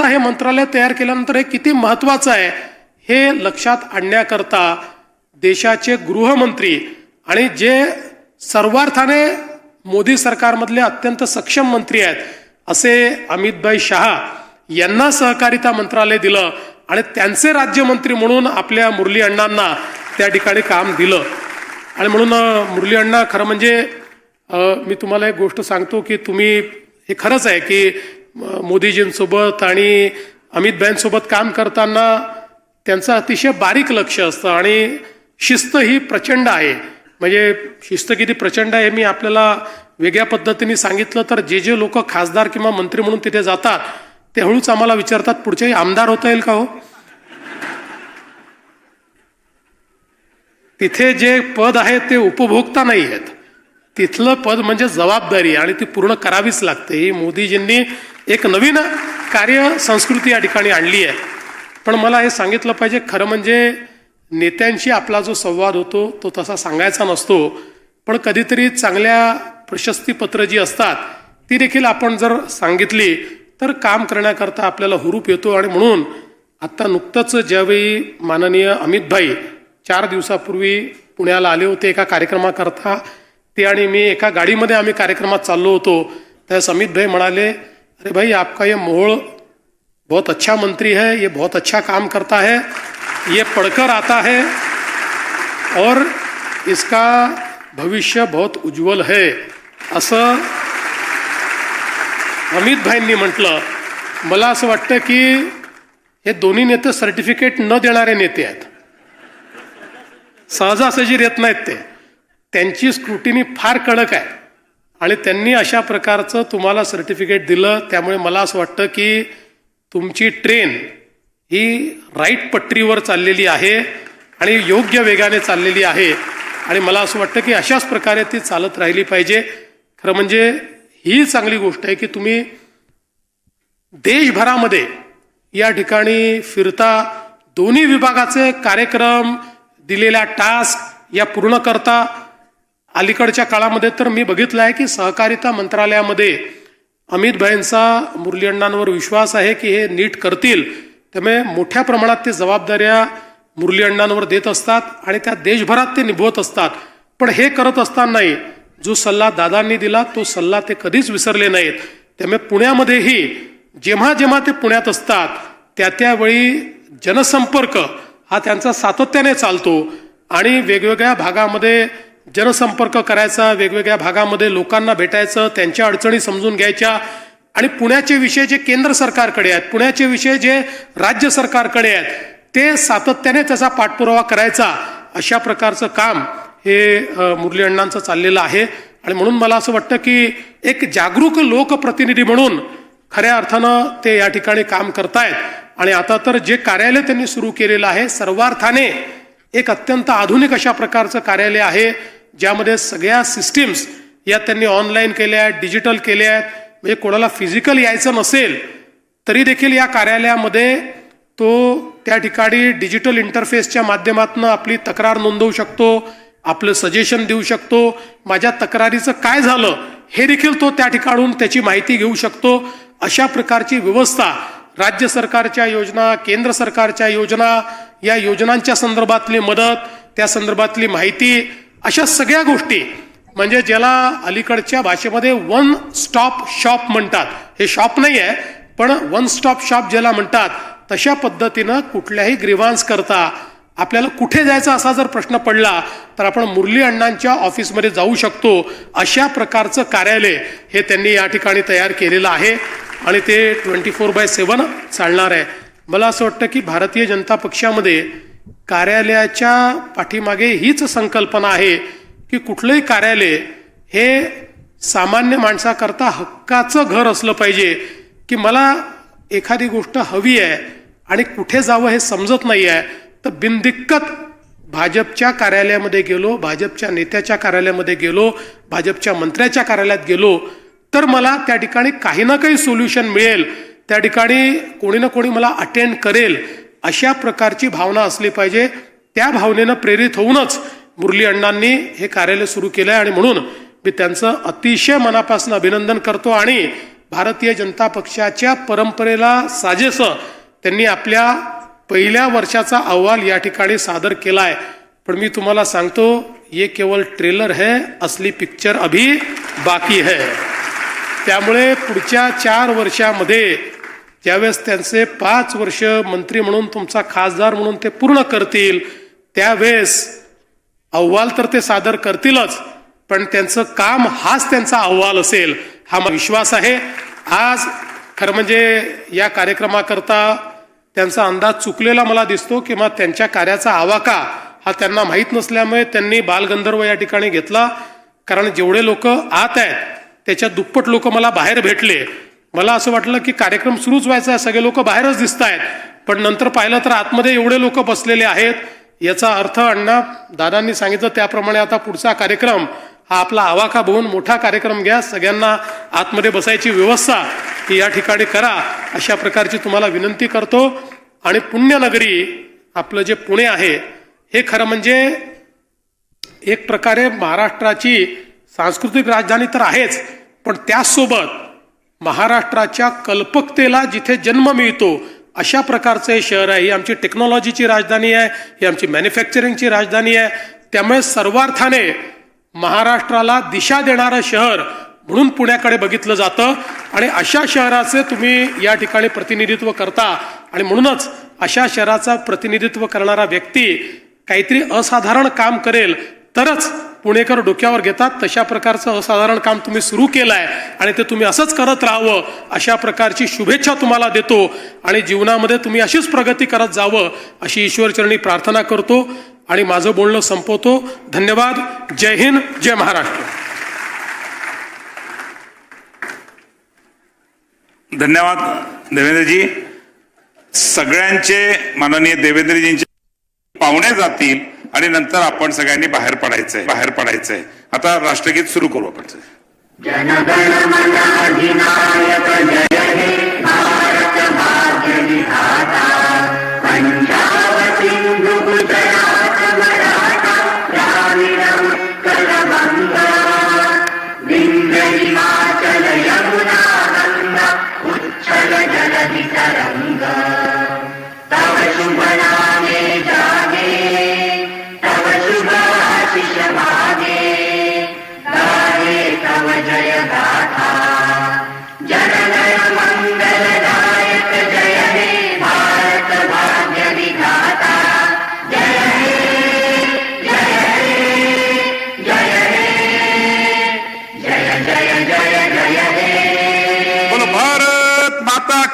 पहिल्यांदा हे मंत्रालय तयार केल्यानंतर हे किती महत्वाचं आहे हे लक्षात आणण्याकरता देशाचे गृहमंत्री आणि जे सर्वार्थाने मोदी सरकारमधले अत्यंत सक्षम मंत्री आहेत असे अमितभाई शहा यांना सहकारिता मंत्रालय दिलं आणि त्यांचे राज्यमंत्री म्हणून आपल्या मुरली अण्णांना त्या ठिकाणी काम दिलं. आणि म्हणून मुरली अण्णा खरं म्हणजे मी तुम्हाला एक गोष्ट सांगतो की तुम्ही हे खरंच आहे की मोदीजींसोबत आणि अमितभाईंसोबत काम करताना त्यांचं अतिशय बारीक लक्ष असतं आणि शिस्त ही प्रचंड आहे. म्हणजे शिस्त किती प्रचंड आहे हे मी आपल्याला वेगळ्या पद्धतीने सांगितलं तर जे जे लोक खासदार किंवा मंत्री म्हणून तिथे जातात ते हळूच आम्हाला विचारतात पुढच्याही आमदार होता येईल का हो? तिथे जे पद आहे ते उपभोक्ता नाही आहेत. तिथलं पद म्हणजे जबाबदारी आणि ती पूर्ण करावीच लागते. ही मोदीजींनी एक नवीन कार्य संस्कृती या ठिकाणी आणली आहे. पण मला हे सांगितलं पाहिजे खरं म्हणजे नेत्यांशी आपला जो संवाद होतो तो तसा सांगायचा नसतो. पण कधीतरी चांगल्या प्रशस्तीपत्र जी असतात ती देखील आपण जर सांगितली तर काम करण्याकरता आपल्याला हुरूप येतो. आणि म्हणून आत्ता नुकतंच ज्यावेळी माननीय अमितभाई चार दिवसापूर्वी पुण्याला आले होते एका कार्यक्रमाकरता ते आणि मी एका गाडीमध्ये आम्ही कार्यक्रमात चाललो होतो. त्यास अमितभाई म्हणाले अरे भाई आपका ये मोहोळ बहुत अच्छा मंत्री है ये बहुत अच्छा काम करता है ये पढ़कर आता है और इसका भविष्य बहुत उज्ज्वल है। असं अमित भाईंनी म्हटलं मला असं वाटतं की हे दोन्ही नेते सर्टिफिकेट न देणारे नेते आहेत. सहजासहजी येत नाहीत ते. त्यांची स्क्रुटिनी फार कडक आहे. आणि त्यांनी अशा प्रकारचं तुम्हाला सर्टिफिकेट दिलं. त्यामुळे मला असं वाटतं की तुमची ट्रेन ही राईट पटरीवर चाललेली आहे आणि योग्य वेगाने चाललेली आहे. आणि मला असं वाटतं की अशाच प्रकारे ती चालत राहिली पाहिजे. खरं म्हणजे ही चांगली गोष्ट आहे की तुम्ही देशभरामध्ये या ठिकाणी फिरता दोन्ही विभागाचे कार्यक्रम दिलेल्या टास्क या पूर्ण करता. अलीकडच्या काळामध्ये तर मी बघितलं आहे की सहकारिता मंत्रालयामध्ये अमित भाईंचा मुरली अण्णांवर विश्वास आहे की हे नीट करतील. त्यामुळे मोठ्या प्रमाणात ते जबाबदाऱ्या मुरली अण्णांवर देत असतात आणि त्या देशभरात ते निभवत असतात. पण हे करत असतानाही जो सल्ला दादांनी दिला तो सल्ला ते कधीच विसरले नाहीत. त्यामुळे पुण्यामध्येही जेव्हा जेव्हा ते पुण्यात असतात त्या त्यावेळी जनसंपर्क हा त्यांचा सातत्याने चालतो आणि वेगवेगळ्या भागामध्ये जनसंपर्क करायचा वेगवेगळ्या भागामध्ये लोकांना भेटायचं त्यांच्या अडचणी समजून घ्यायच्या. आणि पुण्याचे विषय जे केंद्र सरकारकडे आहेत पुण्याचे विषय जे राज्य सरकारकडे आहेत ते सातत्याने त्याचा पाठपुरावा करायचा. अशा प्रकारचं काम हे मुरली अण्णांचं चाललेलं आहे. आणि म्हणून मला असं वाटतं की एक जागरूक लोकप्रतिनिधी म्हणून खऱ्या अर्थानं ते या ठिकाणी काम करतायत. आणि आता तर जे कार्यालय त्यांनी सुरू केलेलं आहे सर्वार्थाने एक अत्यंत आधुनिक अशा प्रकारचं कार्यालय आहे. ज्यामध्ये सगळ्या सिस्टीम्स या त्यांनी ऑनलाईन केल्या आहेत डिजिटल केल्या. आहेत म्हणजे कोणाला फिजिकल यायचं नसेल तरी देखील या कार्यालयामध्ये तो त्या ठिकाणी डिजिटल इंटरफेसच्या माध्यमातून आपली तक्रार नोंदवू शकतो आपलं सजेशन देऊ शकतो. माझ्या तक्रारीचं काय झालं हे देखील तो त्या ठिकाणून त्याची माहिती घेऊ शकतो. अशा प्रकारची व्यवस्था राज्य सरकारच्या योजना केंद्र सरकारच्या योजना या योजनांच्या संदर्भातली मदत त्या संदर्भातली माहिती अशा सगळ्या गोष्टी म्हणजे ज्याला अलीकडच्या भाषेमध्ये वन स्टॉप शॉप म्हणतात. हे शॉप नाही आहे पण वन स्टॉप शॉप ज्याला म्हणतात तशा पद्धतीनं कुठल्याही ग्रीवान्स करता आपल्याला कुठे जायचा असा जर प्रश्न पडला तर आपण मुरली अण्णांच्या ऑफिसमध्ये जाऊ शकतो. अशा प्रकारचं कार्यालय हे त्यांनी या ठिकाणी तयार केलेलं आहे आणि ते ट्वेंटी फोर बाय सेवन चालणार आहे. मला असं वाटतं की भारतीय जनता पक्षामध्ये कार्यालयाच्या पाठीमागे हीच संकल्पना आहे की कुठलंही कार्यालय हे सामान्य माणसाकरता हक्काचं घर असलं पाहिजे की मला एखादी गोष्ट हवी आहे आणि कुठे जावं हे समजत नाही आहे तर बिनदिक्कत भाजपच्या कार्यालयामध्ये गेलो भाजपच्या नेत्याच्या कार्यालयामध्ये गेलो भाजपच्या मंत्र्याच्या कार्यालयात गेलो तर मला त्या ठिकाणी काही ना काही सोल्युशन मिळेल. त्या ठिकाणी कोणी ना कोणी मला अटेंड करेल. अशा प्रकारची भावना असली पाहिजे. त्या भावनेनं प्रेरित होऊनच मुरली अण्णांनी हे कार्यालय सुरू केलं आहे आणि म्हणून मी त्यांचं अतिशय मनापासून अभिनंदन करतो आणि भारतीय जनता पक्षाच्या परंपरेला साजेसं त्यांनी आपल्या पहिल्या वर्षाचा अहवाल या ठिकाणी सादर केला आहे पण मी तुम्हाला सांगतो ये केवळ ट्रेलर है असली पिक्चर अभी बाकी है. त्यामुळे पुढच्या चार वर्षामध्ये ज्यावेळेस त्यांचे पाच वर्ष मंत्री म्हणून तुमचा खासदार म्हणून ते पूर्ण करतील त्यावेळेस अहवाल तर ते सादर करतीलच पण त्यांचं काम हाच त्यांचा अहवाल असेल हा विश्वास आहे. आज खरं म्हणजे या कार्यक्रमाकरता त्यांचा अंदाज चुकलेला मला दिसतो किंवा त्यांच्या कार्याचा आवाका हा त्यांना माहीत नसल्यामुळे त्यांनी बालगंधर्व या ठिकाणी घेतला कारण जेवढे लोक आत आहेत त्याच्या दुप्पट लोक मला बाहेर भेटले. मला असं वाटलं की कार्यक्रम सुरूच व्हायचा आहे सगळे लोक बाहेरच दिसत आहेत पण नंतर पाहिलं तर आतमध्ये एवढे लोक बसलेले आहेत. याचा अर्थ अण्णा दादांनी सांगितलं त्याप्रमाणे आता पुढचा कार्यक्रम हा आपला आवाका बघून मोठा कार्यक्रम घ्या. सगळ्यांना आतमध्ये बसायची व्यवस्था ही या ठिकाणी करा. अशा प्रकारची तुम्हाला विनंती करतो. आणि पुण्यनगरी आपलं जे पुणे आहे हे खरं म्हणजे एक प्रकारे महाराष्ट्राची सांस्कृतिक राजधानी तर आहेच पण त्याचसोबत महाराष्ट्राच्या कल्पकतेला जिथे जन्म मिळतो अशा प्रकारचं हे शहर आहे. ही आमची टेक्नॉलॉजीची राजधानी आहे ही आमची मॅन्युफॅक्चरिंगची राजधानी आहे. त्यामुळे सर्वार्थाने महाराष्ट्राला दिशा देणारं शहर म्हणून पुण्याकडे बघितलं जातं. आणि अशा शहराचे तुम्ही या ठिकाणी प्रतिनिधित्व करता. आणि म्हणूनच अशा शहराचा प्रतिनिधित्व करणारा व्यक्ती काहीतरी असाधारण काम करेल तरच पुणेकर डोक्यावर घेतात तशा प्रकारचं असाधारण काम तुम्ही सुरू केलं आहे आणि ते तुम्ही असंच करत राहावं अशा प्रकारची शुभेच्छा तुम्हाला देतो आणि जीवनामध्ये तुम्ही अशीच प्रगती करत जावं अशी ईश्वरचरणी प्रार्थना करतो आणि माझं बोलणं संपवतो. धन्यवाद. जय हिंद. जय महाराष्ट्र. धन्यवाद देवेंद्रजी. सगळ्यांचे माननीय देवेंद्रजींचे पाहुणे जातील. आणि नंतर आपण सगळ्यांनी बाहेर पडायचंय बाहेर पडायचंय. आता राष्ट्रगीत सुरू करू आपण हिमाचल